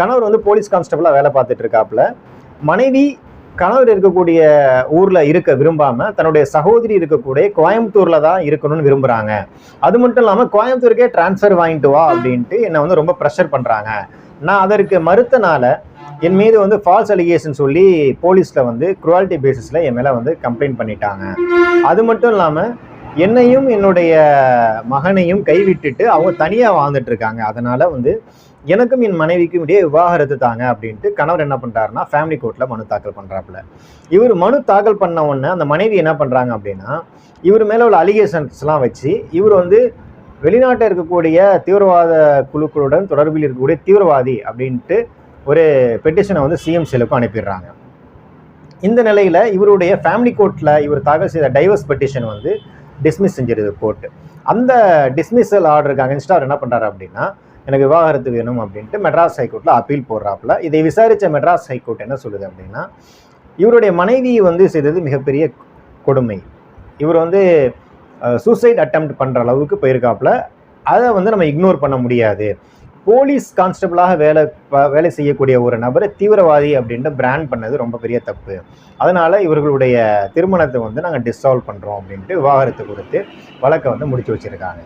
கணவர் வந்து போலீஸ் கான்ஸ்டபிளாக வேலை பார்த்துட்டு இருக்காப்புல. மனைவி கணவர் இருக்கக்கூடிய ஊரில் இருக்க விரும்பாமல் தன்னுடைய சகோதரி இருக்கக்கூடிய கோயம்புத்தூரில் தான் இருக்கணும்னு விரும்புகிறாங்க அது மட்டும் இல்லாமல் கோயம்புத்தூருக்கே டிரான்ஸ்ஃபர் வாங்கிட்டு வா அப்படின்ட்டு என்னை வந்து ரொம்ப ப்ரெஷர் பண்ணுறாங்க நான் அதற்கு மறுத்தனால என் மீது வந்து ஃபால்ஸ் அலிகேஷன் சொல்லி போலீஸில் வந்து குவாலிட்டி பேசிஸில் என் மேலே வந்து கம்ப்ளைண்ட் பண்ணிட்டாங்க. அது மட்டும் இல்லாமல் என்னையும் என்னுடைய மகனையும் கைவிட்டுட்டு அவங்க தனியாக வாழ்ந்துட்டு இருக்காங்க. அதனால வந்து எனக்கும் என் மனைவிக்கும் இடையே விவாகரத்து தாங்க அப்படின்ட்டு கணவர் என்ன பண்ணுறாருன்னா ஃபேமிலி கோர்ட்டில் மனு தாக்கல் பண்ணுறாப்புல இவர் மனு தாக்கல் பண்ண உடனே அந்த மனைவி என்ன பண்ணுறாங்க அப்படின்னா இவர் மேலே உள்ள அலிகேஷன்ஸ்லாம் வச்சு இவர் வந்து வெளிநாட்டில் இருக்கக்கூடிய தீவிரவாத குழுக்களுடன் தொடர்பில் இருக்கக்கூடிய தீவிரவாதி அப்படின்ட்டு ஒரு பெட்டிஷனை வந்து சிஎம் செலுக்கும் அனுப்பிடுறாங்க. இந்த நிலையில் இவருடைய ஃபேமிலி கோர்ட்டில் இவர் தாக்கல் செய்த டைவர்ஸ் பெட்டிஷன் வந்து டிஸ்மிஸ் செஞ்சிருது கோர்ட்டு அந்த டிஸ்மிஸல் ஆர்டருக்கு அகேன்ஸ்டாக அவர் என்ன பண்ணுறாரு அப்படின்னா எனக்கு விவாகரத்து வேணும் அப்படின்ட்டு மெட்ராஸ் ஹைகோர்ட்டில் அப்பீல் போடுறாப்புல. இதை விசாரித்த மெட்ராஸ் ஹைகோர்ட் என்ன சொல்லுது அப்படின்னா இவருடைய மனைவி வந்து செய்தது மிகப்பெரிய கொடுமை. இவர் வந்து சூசைட் அட்டம் பண்ணுற அளவுக்கு போயிருக்காப்புல. அதை வந்து நம்ம இக்னோர் பண்ண முடியாது. போலீஸ் கான்ஸ்டபிளாக வேலை வேலை செய்யக்கூடிய ஒரு நபரை தீவிரவாதி அப்படின்ட்டு பிராண்ட் பண்ணது ரொம்ப பெரிய தப்பு. அதனால் இவர்களுடைய திருமணத்தை வந்து நாங்கள் டிசால்வ் பண்ணுறோம் அப்படின்ட்டு விவாகரத்து கொடுத்து வழக்கை வந்து முடிச்சு வச்சிருக்காங்க.